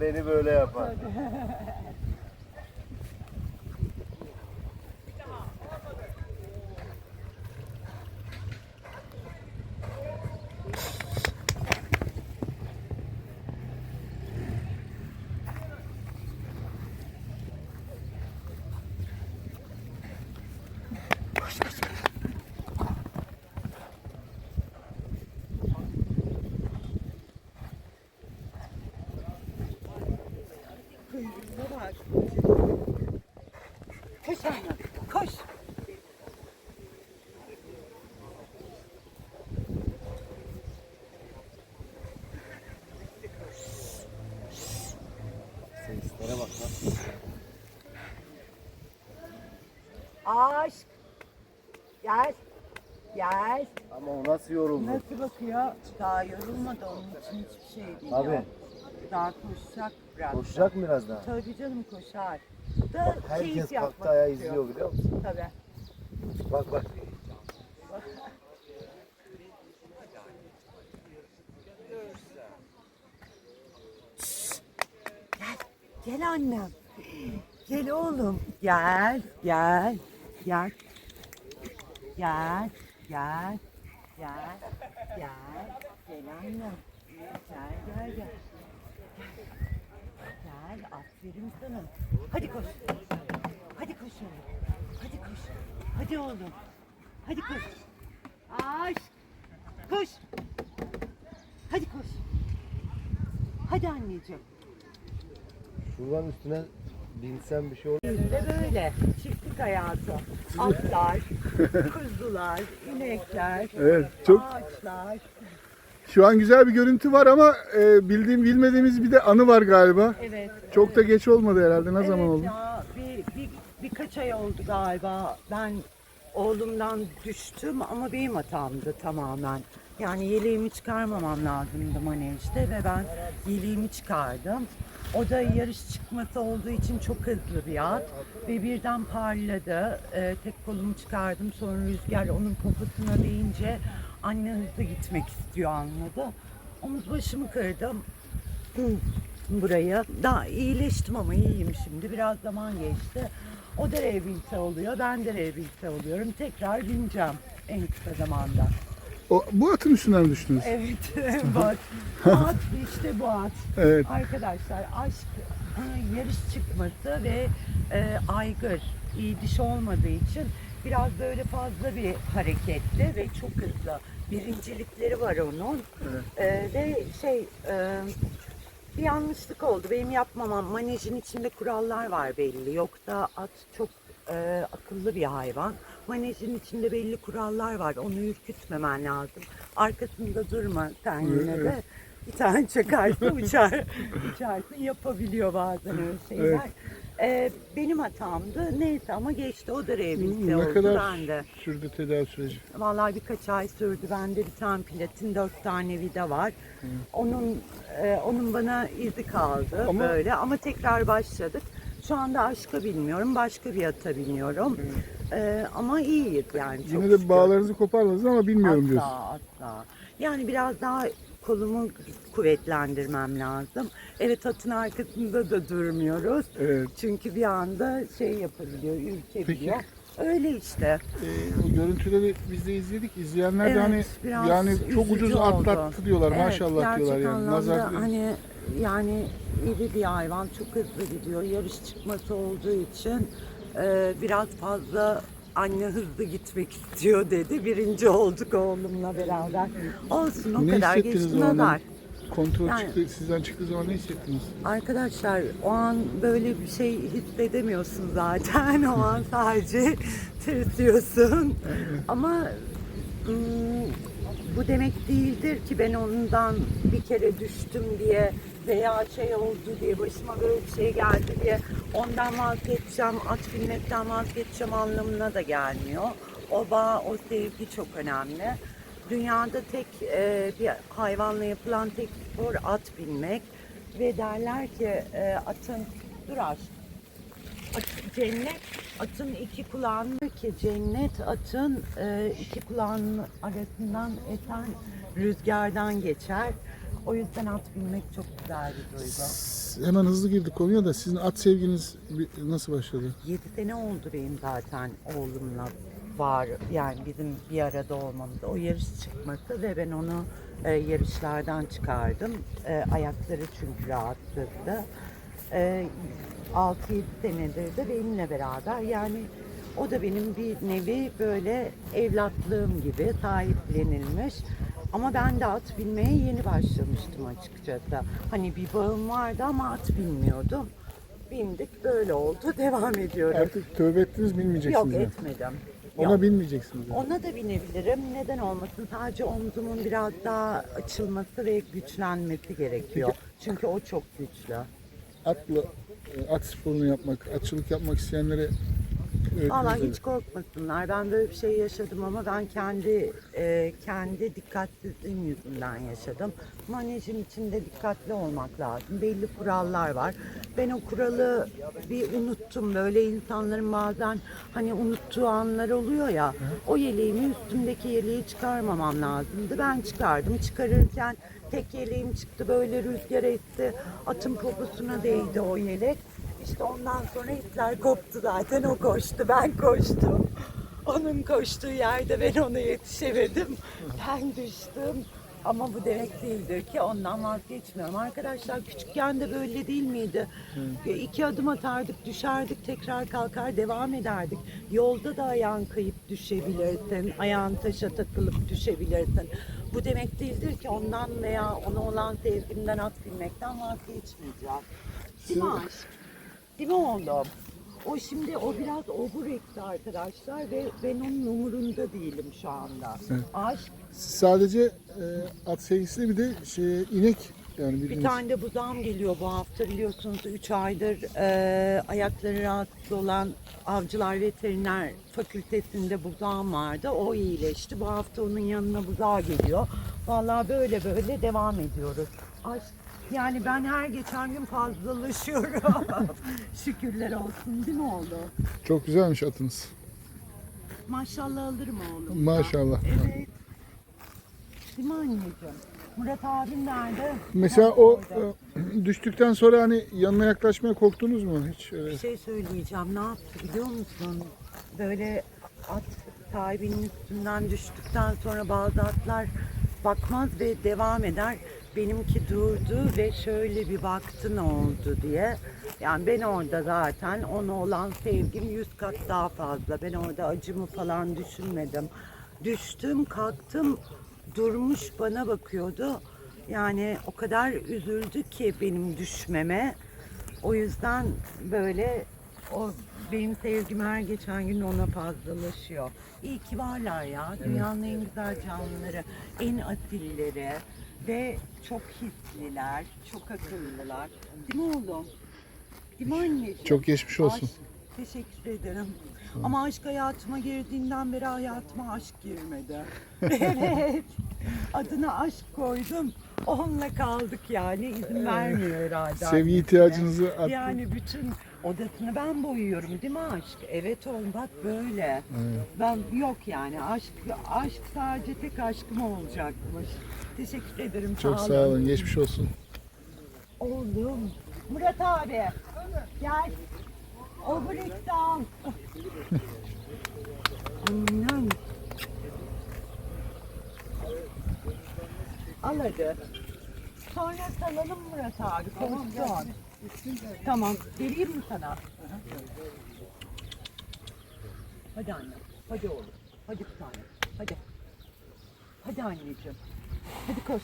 beni böyle yapar. Kuyruğuna bak. Koş anne, koş. Seslere bak lan. Aşk. Gel. Gel. Ama o nasıl yoruldu? Nasıl bakıyor? Daha yorulmadı onun için hiçbir şey değil. Abi. Daha koşacak biraz. Koşacak mı biraz daha? Tabii canım koşar. Da Bak herkes keyif yapmak kalktı ayağı istiyor. izliyor biliyor musun? Tabii. Bak bak. Gel annem. Gel oğlum. Gel, gel, gel. Gel, gel, gel, gel. Gel annem. Gel, gel, gel. Gel, aferin sana. Hadi koş. Hadi koş oğlum. Hadi koş. Hadi oğlum. Hadi koş. Aşk. Koş. Hadi koş. Hadi anneciğim. Şuradan üstüne binsem bir şey olur. Bizde böyle çiftlik hayatı. Atlar, kuzular, inekler, Evet, çok ağaçlar. Şu an güzel bir görüntü var ama e, bildiğim bilmediğimiz bir de anı var galiba. Evet. Çok da geç olmadı herhalde. Ne evet zaman oldu? Ya, bir, bir, birkaç ay oldu galiba. Ben oğlumdan düştüm ama benim hatamdı tamamen. Yani yeleğimi çıkarmamam lazımdı manejde ve ben yeleğimi çıkardım. O da yarış çıkması olduğu için çok hızlı bir at ve birden parladı. Ee, tek kolumu çıkardım sonra rüzgar onun kafasına değince anne hızlı gitmek istiyor anladı. Omuz başımı kırdım. buraya. Daha iyileştim ama iyiyim şimdi. Biraz zaman geçti. O da rehabilite oluyor. Ben de rehabilite oluyorum. Tekrar bineceğim en kısa zamanda. O, bu atın üstünden mi düştünüz? Evet. Bu at işte bu at. Evet. Arkadaşlar aşk e, yarış çıkması ve e, aygır iyi diş olmadığı için biraz böyle fazla bir hareketli ve çok hızlı. Birincilikleri var onun. E, ve şey e, bir yanlışlık oldu. Benim yapmamam. Manejin içinde kurallar var belli. Yok da at çok e, akıllı bir hayvan. Manejin içinde belli kurallar var. Onu ürkütmemen lazım. Arkasında durma sen yine de. Bir tane çakarsa uçar. Uçarsın yapabiliyor bazen öyle şeyler. Evet. E, benim hatamdı. Neyse ama geçti. O da rehabilite Ne oldu. kadar Ben de. sürdü tedavi süreci? Vallahi birkaç ay sürdü. Bende bir tane platin, dört tane vida var. Onun e, onun bana izi kaldı Ama- böyle ama tekrar başladık. Şu anda aşka bilmiyorum, başka bir ata biniyorum. E, ama iyiyiz yani çok Yine de şükür. bağlarınızı koparmadınız ama bilmiyorum asla, diyorsun. Asla. Yani biraz daha kolumu kuvvetlendirmem lazım. Evet atın arkasında da durmuyoruz. Evet. Çünkü bir anda şey yapabiliyor, ürkebiliyor. Öyle işte. E, o görüntüleri biz de izledik. İzleyenler de hani biraz yani çok üzücü ucuz oldu. atlattı diyorlar. Evet, Maşallah diyorlar gerçek yani. anlamda Nazar hani yani iri bir hayvan çok hızlı gidiyor. Yarış çıkması olduğu için e, biraz fazla anne hızlı gitmek istiyor dedi. Birinci olduk oğlumla beraber. Olsun o Ne kadar hissettiniz geçti o. Kontrol Yani- çıktı, sizden çıktığı zaman ne hissettiniz? Arkadaşlar o an böyle bir şey hissedemiyorsun zaten. O an sadece tırsıyorsun. Ama ım, bu demek değildir ki ben ondan bir kere düştüm diye veya şey oldu diye başıma böyle bir şey geldi diye ondan vazgeçeceğim, at binmekten vazgeçeceğim anlamına da gelmiyor. O bağ, o sevgi çok önemli. Dünyada tek e, bir hayvanla yapılan tek spor at binmek ve derler ki e, atın dur aşk. At- cennet atın iki kulağını ki cennet atın e, iki kulağının arasından esen rüzgardan geçer. O yüzden at binmek çok güzel bir duygu. Hemen hızlı girdik konuya da sizin at sevginiz nasıl başladı? 7 sene oldu benim zaten oğlumla var yani bizim bir arada olmamız. O yarış çıkması ve ben onu e, yarışlardan çıkardım. E, ayakları çünkü rahatsızdı. E, 6-7 senedir de benimle beraber yani o da benim bir nevi böyle evlatlığım gibi sahiplenilmiş. Ama ben de at binmeye yeni başlamıştım açıkçası. Hani bir bağım vardı ama at bilmiyordum. Bindik böyle oldu devam ediyorum. Artık tövbe ettiniz Yok binmeyeceksiniz. yani. etmedim. Ona Yok. binmeyeceksiniz. yani. Ona da binebilirim. Neden olmasın? Sadece omzumun biraz daha açılması ve güçlenmesi gerekiyor. Çünkü o çok güçlü. Atla at sporunu yapmak, atçılık yapmak isteyenlere Valla hiç korkmasınlar. Ben böyle bir şey yaşadım ama ben kendi e, kendi dikkatsizliğim yüzünden yaşadım. Manejin içinde dikkatli olmak lazım. Belli kurallar var. Ben o kuralı bir unuttum. Böyle insanların bazen hani unuttuğu anlar oluyor ya. O yeleğimi üstümdeki yeleği çıkarmamam lazımdı. Ben çıkardım. Çıkarırken tek yeleğim çıktı. Böyle rüzgar esti. Atın poposuna değdi o yelek. İşte ondan sonra ipler koptu zaten o koştu ben koştum. Onun koştuğu yerde ben ona yetişemedim. Ben düştüm. Ama bu demek değildir ki ondan vazgeçmiyorum. Arkadaşlar küçükken de böyle değil miydi? İki adım atardık, düşerdik, tekrar kalkar, devam ederdik. Yolda da ayağın kayıp düşebilirsin, ayağın taşa takılıp düşebilirsin. Bu demek değildir ki ondan veya ona olan sevgimden at bilmekten vazgeçmeyeceğim. Değil mi aşk? Değil mi oğlum? O şimdi o biraz obur etti arkadaşlar ve ben onun umurunda değilim şu anda. Aşk Siz sadece e, at sevgisi bir de şey, inek yani bir bildiğiniz. tane de buzağım geliyor bu hafta biliyorsunuz 3 aydır e, ayakları rahatsız olan avcılar veteriner fakültesinde buzağım vardı. O iyileşti. Bu hafta onun yanına buzağı geliyor. Vallahi böyle böyle devam ediyoruz. Aşk yani ben her geçen gün fazlalaşıyorum. Şükürler olsun değil mi oğlum? Çok güzelmiş atınız. Maşallah alırım oğlum. Maşallah. Evet. Değil mi anneciğim? Murat abin nerede? Mesela Ha, o orada. e, düştükten sonra hani yanına yaklaşmaya korktunuz mu hiç? Öyle. Bir şey söyleyeceğim. Ne yaptı biliyor musun? Böyle at sahibinin üstünden düştükten sonra bazı atlar bakmaz ve devam eder. Benimki durdu ve şöyle bir baktı ne oldu diye. Yani ben orada zaten ona olan sevgim yüz kat daha fazla. Ben orada acımı falan düşünmedim. Düştüm, kalktım, durmuş bana bakıyordu. Yani o kadar üzüldü ki benim düşmeme. O yüzden böyle o benim sevgim her geçen gün ona fazlalaşıyor. İyi ki varlar ya. Dünyanın en güzel canlıları, en asilleri ve çok hisliler, çok akıllılar. Değil mi oğlum? Değil mi anneciğim? Çok geçmiş olsun. Aşk, teşekkür ederim. Ama aşk hayatıma girdiğinden beri hayatıma aşk girmedi. evet. Adına aşk koydum. Onunla kaldık yani. izin vermiyor herhalde. Sevgi ihtiyacınızı at. Yani bütün odasını ben boyuyorum değil mi aşk? Evet oğlum bak böyle. Ben yok yani aşk aşk sadece tek aşkım olacakmış. Teşekkür ederim. Çok sağ olun. Geçmiş olsun. Oğlum. Murat abi. Gel. O brekti al. Annem. Al hadi. Sonra salalım Murat abi. Konuşsun. Tamam. Vereyim mi sana? Hadi anne. Hadi oğlum. Hadi bir tane. Hadi. Hadi anneciğim. Hadi koş.